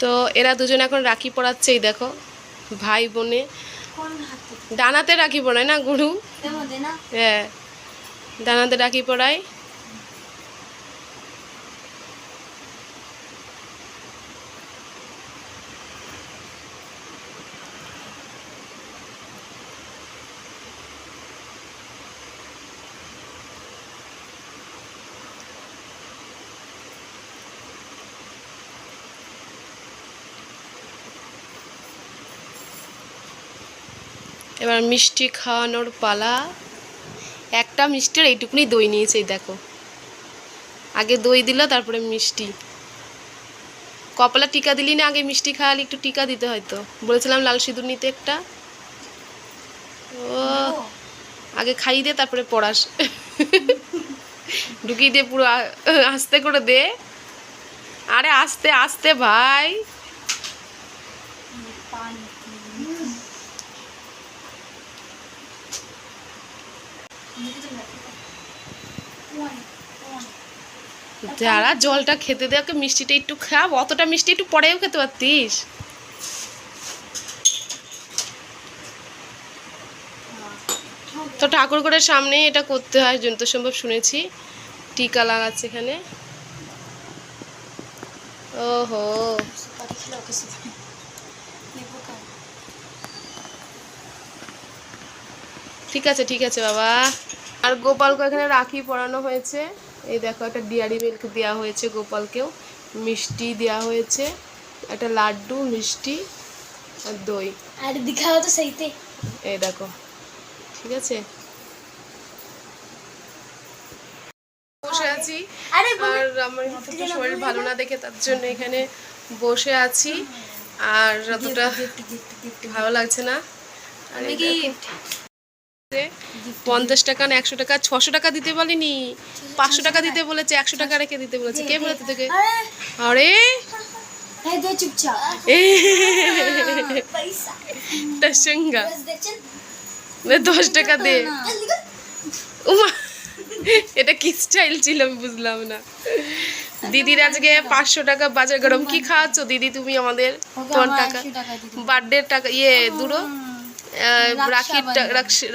তো এরা দুজন এখন রাখি পড়াচ্ছে এই দেখো। ভাই বোনে। ডানাতে রাখি পড়ায় না গুরু? হ্যাঁ। ডানাতে রাখি পড়ায় এবার মিষ্টি খাওয়ানোর পালা। একটা মিষ্টির এইটুকুনি দই নিয়েছে দেখো। আগে দই দিল, তারপরে মিষ্টি। কপালা টিকা দিলি না, আগে মিষ্টি খাওয়ালে একটু টিকা দিতে হয়তো। বলেছিলাম লাল সিঁদুর নিতে একটা। ও, আগে খাইয়ে দে, তারপরে পড়াস। ঢুকিয়ে দে পুরো আস্তে করে দে। আরে আস্তে আস্তে ভাই। যারা জলটা খেতে দেয় ওকে মিষ্টিটা একটু খাব অতটা মিষ্টি একটু পরেও খেতে পারতিস। তো ঠাকুরঘরের সামনেই এটা করতে হয় যন্ত সম্ভব শুনেছি। টিকা লাগাচ্ছে এখানে। ওহো। ঠিক আছে ঠিক আছে বাবা। আর গোপালকে এখানে রাখি পরানো হয়েছে। এই দেখো একটা ডিয়ারি মিল্ক দেওয়া হয়েছে গোপালকেও। মিষ্টি দেওয়া হয়েছে একটা লাড্ডু মিষ্টি আর দই। আর দিখাও তো थे এই দেখো ঠিক আছে? বসে আছি। আর আমার শরীর ভালো না। দেখে তার জন্য এখানে বসে আছি। আর অতটা ভালো লাগছে না। দেখো, যে পঞ্চাশ টাকা না একশো টাকা ছশো টাকা দিতে বলেনি পাঁচশো টাকা দিতে বলেছে একশো টাকা রেখে দিতে বলেছে। কে বলেছে তোকে? আরে? দশ টাকা দে। উমা। এটা কি স্টাইল ছিল আমি বুঝলাম না। দিদির আজকে পাঁচশো টাকা বাজার গরম। কি খাওয়াচ্ছ দিদি? তুমি আমাদের তোমার টাকা বার্থডে টাকা ইয়ে দুটো? রাখি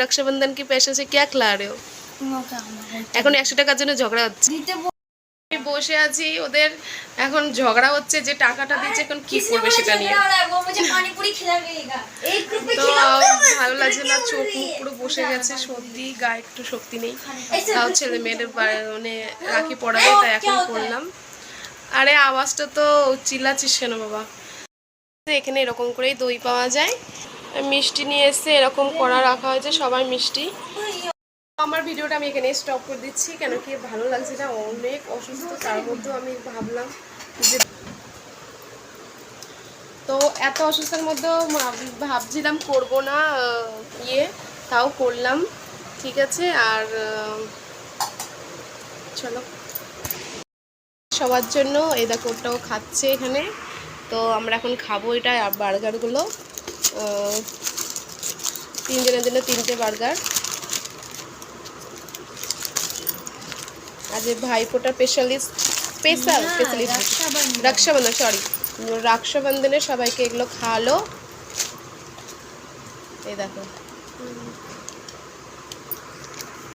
রক্ষাবন্ধন কি পেশা সে ক্যা খেলা রে এখন একশো টাকার জন্য ঝগড়া হচ্ছে। বসে আছি ওদের এখন ঝগড়া হচ্ছে যে টাকাটা দিচ্ছে এখন কি করবে সেটা নিয়ে। তো ভালো লাগছে না চোখ মুখ পুরো বসে গেছে সত্যি গায়ে একটু শক্তি নেই। তাও ছেলে মেয়েদের মানে রাখি পড়াবে তাই এখন করলাম আরে আওয়াজটা তো চিল্লাচ্ছিস কেন বাবা? এখানে এরকম করেই দই পাওয়া যায়। মিষ্টি নিয়ে এসে এরকম করা রাখা হয়েছে, সবাই মিষ্টি। আমার ভিডিওটা আমি এখানে স্টপ করে দিচ্ছি, কেন কি ভালো লাগছে না, অনেক অসুস্থ, তার মধ্যেও আমি ভাবলাম যে তো এত অসুস্থের মধ্যেও ভাব- ভাবছিলাম করব না ইয়ে তাও করলাম, ঠিক আছে, আর চলো। সবার জন্য এই দেখো খাচ্ছে এখানে, তো আমরা এখন খাব এটা বার্গারগুলো। তিনজনের জন্য তিনটে বার্গার। আজ Bhaiphota specialist special specialist Rakshabandhan. Sorry রক্ষাবন্ধনে সবাইকে এগুলো খাওয়ালো। এই দেখো।